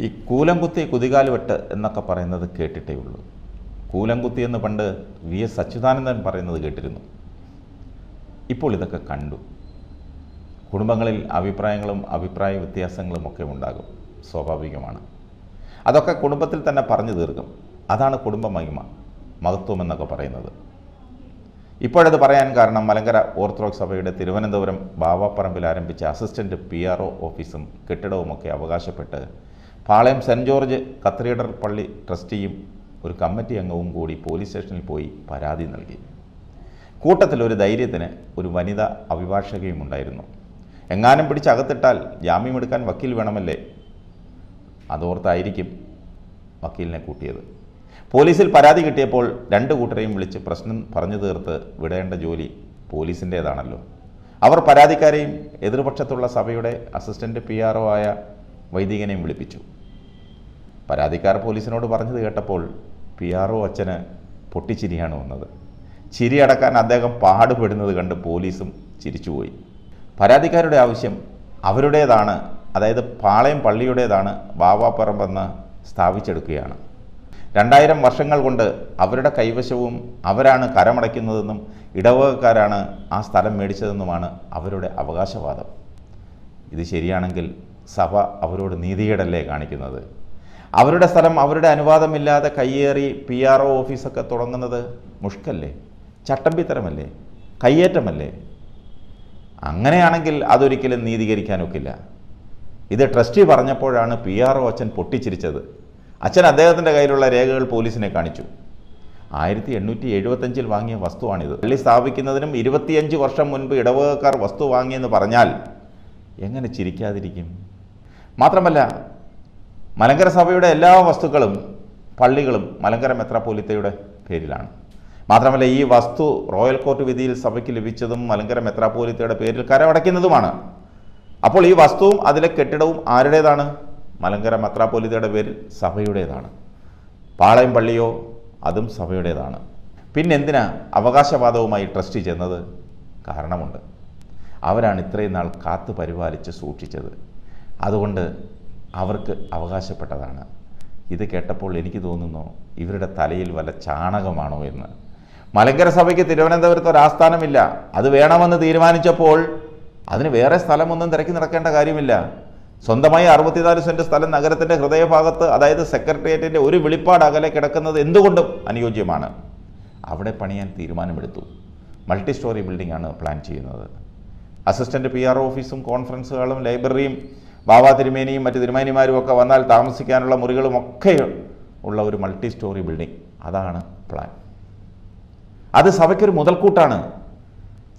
ഈ കൂലംകുത്തി കുതികാലുവെട്ട് എന്നൊക്കെ പറയുന്നത് കേട്ടിട്ടേ ഉള്ളൂ കൂലംകുത്തി എന്ന് പണ്ട് വി എസ് അച്യുതാനന്ദൻ പറയുന്നത് കേട്ടിരുന്നു. ഇപ്പോൾ ഇതൊക്കെ കണ്ടു. കുടുംബങ്ങളിൽ അഭിപ്രായങ്ങളും അഭിപ്രായ വ്യത്യാസങ്ങളും ഒക്കെ ഉണ്ടാകും സ്വാഭാവികമാണ്. അതൊക്കെ കുടുംബത്തിൽ തന്നെ പറഞ്ഞു തീർക്കും. അതാണ് കുടുംബ മഹിമ മഹത്വം എന്നൊക്കെ പറയുന്നത്. ഇപ്പോഴത് പറയാൻ കാരണം മലങ്കര ഓർത്തഡോക്സ് സഭയുടെ തിരുവനന്തപുരം ബാവാപ്പറമ്പിൽ ആരംഭിച്ച അസിസ്റ്റന്റ് പി ആർ ഒ ഓഫീസും കെട്ടിടവുമൊക്കെ അവകാശപ്പെട്ട് പാളയം സെന്റ് ജോർജ് കത്രീഡർ പള്ളി ട്രസ്റ്റിയും ഒരു കമ്മിറ്റി അംഗവും കൂടി പോലീസ് സ്റ്റേഷനിൽ പോയി പരാതി നൽകി. കൂട്ടത്തിൽ ഒരു ധൈര്യത്തിന് ഒരു വനിതാ അഭിഭാഷകയും ഉണ്ടായിരുന്നു. എങ്ങാനും പിടിച്ച് അകത്തിട്ടാൽ ജാമ്യമെടുക്കാൻ വക്കീൽ വേണമല്ലേ? അതോർത്തായിരിക്കും വക്കീലിനെ കൂട്ടിയത്. പോലീസിൽ പരാതി കിട്ടിയപ്പോൾ രണ്ട് കൂട്ടരെയും വിളിച്ച് പ്രശ്നം പറഞ്ഞു തീർത്ത് വിടേണ്ട ജോലി പോലീസിന്റേതാണല്ലോ. അവർ പരാതിക്കാരെയും എതിർപക്ഷത്തുള്ള സഭയുടെ അസിസ്റ്റന്റ് പി ആയ വൈദികനെയും വിളിപ്പിച്ചു. പരാതിക്കാർ പോലീസിനോട് പറഞ്ഞത് കേട്ടപ്പോൾ പി ആർ ഒ അച്ഛന് പൊട്ടിച്ചിരിയാണ് വന്നത്. ചിരി അടക്കാൻ അദ്ദേഹം പാടുപെടുന്നത് കണ്ട് പോലീസും ചിരിച്ചുപോയി. പരാതിക്കാരുടെ ആവശ്യം അവരുടേതാണ് അതായത് പാളയം പള്ളിയുടേതാണ് ബാവാപ്പറമ്പെന്ന് സ്ഥാപിച്ചെടുക്കുകയാണ്. രണ്ടായിരം വർഷങ്ങൾ കൊണ്ട് അവരുടെ കൈവശവും അവരാണ് കരമടയ്ക്കുന്നതെന്നും ഇടവകക്കാരാണ് ആ സ്ഥലം മേടിച്ചതെന്നുമാണ് അവരുടെ അവകാശവാദം. ഇത് ശരിയാണെങ്കിൽ സഭ അവരോട് നീതികേടല്ലേ കാണിക്കുന്നത്? അവരുടെ സ്ഥലം അവരുടെ അനുവാദമില്ലാതെ കയ്യേറി പി ആർ ഒ ഓഫീസൊക്കെ തുടങ്ങുന്നത് മുഷ്കല്ലേ? ചട്ടമ്പിത്തരമല്ലേ? കയ്യേറ്റമല്ലേ? അങ്ങനെയാണെങ്കിൽ അതൊരിക്കലും നീതീകരിക്കാനൊക്കില്ല. ഇത് ട്രസ്റ്റി പറഞ്ഞപ്പോഴാണ് പി ആർ ഒ അച്ഛൻ പൊട്ടിച്ചിരിച്ചത്. അച്ഛൻ അദ്ദേഹത്തിന്റെ കയ്യിലുള്ള രേഖകൾ പോലീസിനെ കാണിച്ചു. ആയിരത്തി എണ്ണൂറ്റി എഴുപത്തഞ്ചിൽ വാങ്ങിയ വസ്തുവാണിത്. പള്ളി സ്ഥാപിക്കുന്നതിനും ഇരുപത്തിയഞ്ച് വർഷം മുൻപ് ഇടവകക്കാർ വസ്തു വാങ്ങിയെന്ന് പറഞ്ഞാൽ എങ്ങനെ ചിരിക്കാതിരിക്കും? മാത്രമല്ല മലങ്കര സഭയുടെ എല്ലാ വസ്തുക്കളും പള്ളികളും മലങ്കര മെത്രാപ്പോലിത്തയുടെ പേരിലാണ്. മാത്രമല്ല ഈ വസ്തു റോയൽ കോർട്ട് വിധിയിൽ സഭയ്ക്ക് ലഭിച്ചതും മലങ്കര മെത്രാപ്പോലിത്തയുടെ പേരിൽ കരമടയ്ക്കുന്നതുമാണ്. അപ്പോൾ ഈ വസ്തുവും അതിലെ കെട്ടിടവും ആരുടേതാണ്? മലങ്കര മെത്രാപ്പോലിത്തയുടെ പേരിൽ സഭയുടേതാണ്. പാളയം പള്ളിയോ അതും സഭയുടേതാണ്. പിന്നെന്തിനാ അവകാശവാദവുമായി ട്രസ്റ്റ് ചെന്നത്? കാരണമുണ്ട്. അവരാണ് ഇത്രയും നാൾ കാത്തു പരിപാലിച്ച് സൂക്ഷിച്ചത്. അതുകൊണ്ട് അവർക്ക് അവകാശപ്പെട്ടതാണ്. ഇത് കേട്ടപ്പോൾ എനിക്ക് തോന്നുന്നു ഇവരുടെ തലയിൽ വല്ല ചാണകമാണോ എന്ന്. മലങ്കര സഭയ്ക്ക് തിരുവനന്തപുരത്ത് ഒരു ആസ്ഥാനമില്ല. അത് വേണമെന്ന് തീരുമാനിച്ചപ്പോൾ അതിന് വേറെ സ്ഥലമൊന്നും തിരക്കി നടക്കേണ്ട കാര്യമില്ല. സ്വന്തമായി അറുപത്തിനാല് സെന്റ് സ്ഥലം നഗരത്തിന്റെ ഹൃദയഭാഗത്ത് അതായത് സെക്രട്ടേറിയറ്റിന്റെ ഒരു വെളിപ്പാട് അകലെ കിടക്കുന്നത് എന്തുകൊണ്ടും അനുയോജ്യമാണ്. അവിടെ പണിയാൻ തീരുമാനമെടുത്തു. മൾട്ടി സ്റ്റോറി ബിൽഡിംഗ് ആണ് പ്ലാൻ ചെയ്യുന്നത്. അസിസ്റ്റന്റ് പി ആർ ഓഫീസും കോൺഫറൻസുകളും ലൈബ്രറിയും ബാബാ തിരുമേനിയും മറ്റ് തിരുമേനിമാരും ഒക്കെ വന്നാൽ താമസിക്കാനുള്ള മുറികളും ഒക്കെ ഉള്ള ഒരു മൾട്ടി സ്റ്റോറി ബിൽഡിംഗ് അതാണ് പ്ലാൻ അത് സഭയ്ക്കൊരു മുതൽക്കൂട്ടാണ്.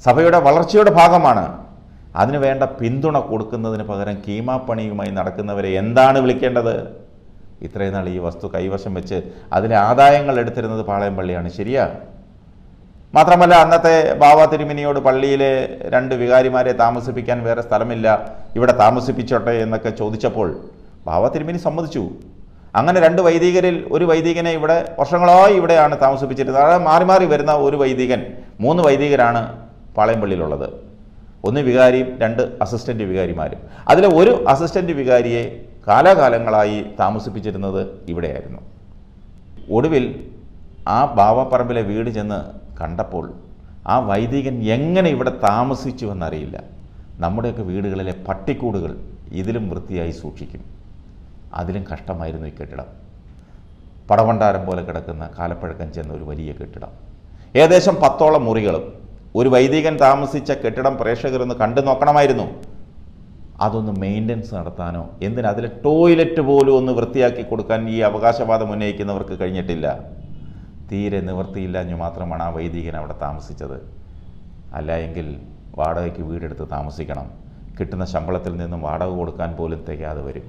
സഭയുടെ വളർച്ചയുടെ ഭാഗമാണ്. അതിനു വേണ്ട പിന്തുണ കൊടുക്കുന്നതിന് പകരം കീമാപ്പണിയുമായി നടക്കുന്നവരെ എന്താണ് വിളിക്കേണ്ടത്? ഇത്രയും നാൾ ഈ വസ്തു കൈവശം വെച്ച് അതിലെ ആദായങ്ങൾ എടുത്തിരുന്നത് പാളയം പള്ളിയാണ് ശരിയാ? മാത്രമല്ല അന്നത്തെ ബാവ തിരുമിനിയോട് പള്ളിയിലെ രണ്ട് വികാരിമാരെ താമസിപ്പിക്കാൻ വേറെ സ്ഥലമില്ല. ഇവിടെ താമസിപ്പിച്ചോട്ടെ എന്നൊക്കെ ചോദിച്ചപ്പോൾ ബാവ തിരുമിനി സമ്മതിച്ചു. അങ്ങനെ രണ്ട് വൈദികരിൽ ഒരു വൈദികനെ ഇവിടെ വർഷങ്ങളായി ഇവിടെയാണ് താമസിപ്പിച്ചിരുന്നത്. അതായത് മാറി മാറി വരുന്ന ഒരു വൈദികൻ മൂന്ന് വൈദികരാണ് പാളയം പള്ളിയിലുള്ളത് ഒന്ന് വികാരിയും രണ്ട് അസിസ്റ്റന്റ് വികാരിമാരും. അതിലെ ഒരു അസിസ്റ്റന്റ് വികാരിയെ കാലാകാലങ്ങളായി താമസിപ്പിച്ചിരുന്നത് ഇവിടെയായിരുന്നു. ഒടുവിൽ ആ ബാവപ്പറമ്പിലെ വീട് ചെന്ന് കണ്ടപ്പോൾ ആ വൈദികൻ എങ്ങനെ ഇവിടെ താമസിച്ചു എന്നറിയില്ല നമ്മുടെയൊക്കെ വീടുകളിലെ പട്ടിക്കൂടുകൾ ഇതിലും വൃത്തിയായി സൂക്ഷിക്കും. അതിലും കഷ്ടമായിരുന്നു ഈ കെട്ടിടം. പടവണ്ടാരം പോലെ കിടക്കുന്ന കാലപ്പഴക്കം ചെന്ന ഒരു വലിയ കെട്ടിടം. ഏകദേശം പത്തോളം മുറികളും ഒരു വൈദികൻ താമസിച്ച കെട്ടിടം പ്രേക്ഷകർ ഒന്ന് കണ്ടു നോക്കണമായിരുന്നു. അതൊന്ന് മെയിന്റനൻസ് നടത്താനോ എന്തിനാ അതിലെ ടോയ്ലറ്റ് പോലും ഒന്ന് വൃത്തിയാക്കി കൊടുക്കാൻ ഈ അവകാശവാദം ഉന്നയിക്കുന്നവർക്ക് കഴിഞ്ഞിട്ടില്ല. തീരെ നിവൃത്തിയില്ലാഞ്ഞു മാത്രമാണ് ആ വൈദികൻ അവിടെ താമസിച്ചത്. അല്ല എങ്കിൽ വാടകയ്ക്ക് വീടെടുത്ത് താമസിക്കണം. കിട്ടുന്ന ശമ്പളത്തിൽ നിന്നും വാടക കൊടുക്കാൻ പോലും തികയാതെ വരും.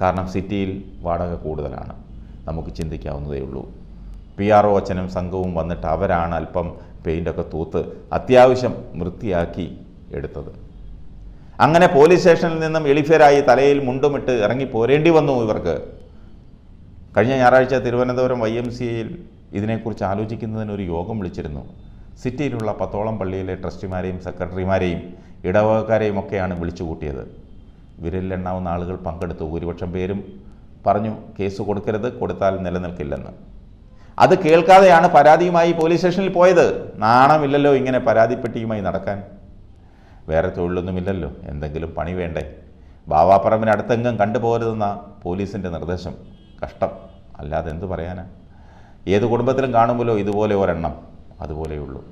കാരണം സിറ്റിയിൽ വാടക കൂടുതലാണ്. നമുക്ക് ചിന്തിക്കാവുന്നതേ ഉള്ളൂ. പി ആർ ഒ അച്ഛനും സംഘവും വന്നിട്ട് അവരാണ് അല്പം പെയിന്റൊക്കെ തൂത്ത് അത്യാവശ്യം വൃത്തിയാക്കി എടുത്തത്. അങ്ങനെ പോലീസ് സ്റ്റേഷനിൽ നിന്നും എളിഫേരായി തലയിൽ മുണ്ടുമിട്ട് ഇറങ്ങി പോരേണ്ടി വന്നു ഇവർക്ക്. കഴിഞ്ഞ ഞായറാഴ്ച തിരുവനന്തപുരം വൈ എം സി എയിൽ ഇതിനെക്കുറിച്ച് ആലോചിക്കുന്നതിന് ഒരു യോഗം വിളിച്ചിരുന്നു. സിറ്റിയിലുള്ള പത്തോളം പള്ളിയിലെ ട്രസ്റ്റിമാരെയും സെക്രട്ടറിമാരെയും ഇടവകക്കാരെയും ഒക്കെയാണ് വിളിച്ചു കൂട്ടിയത്. വിരലിലെണ്ണാവുന്ന ആളുകൾ പങ്കെടുത്തു ഭൂരിപക്ഷം പേരും പറഞ്ഞു കേസ് കൊടുക്കരുത് കൊടുത്താൽ നിലനിൽക്കില്ലെന്ന്. അത് കേൾക്കാതെയാണ് പരാതിയുമായി പോലീസ് സ്റ്റേഷനിൽ പോയത്. നാണമില്ലല്ലോ ഇങ്ങനെ പരാതിപ്പെട്ടിയുമായി നടക്കാൻ. വേറെ തൊഴിലൊന്നുമില്ലല്ലോ എന്തെങ്കിലും പണി വേണ്ടേ? ബാവാപ്പറമ്പിന് അടുത്തെങ്ങും കണ്ടുപോകരുതെന്ന പോലീസിന്റെ നിർദ്ദേശം. കഷ്ടം. അല്ലാതെ എന്തു പറയാനാ? ഏത് കുടുംബത്തിലും കാണുമല്ലോ ഇതുപോലെ ഒരെണ്ണം. അതുപോലെയുള്ളൂ.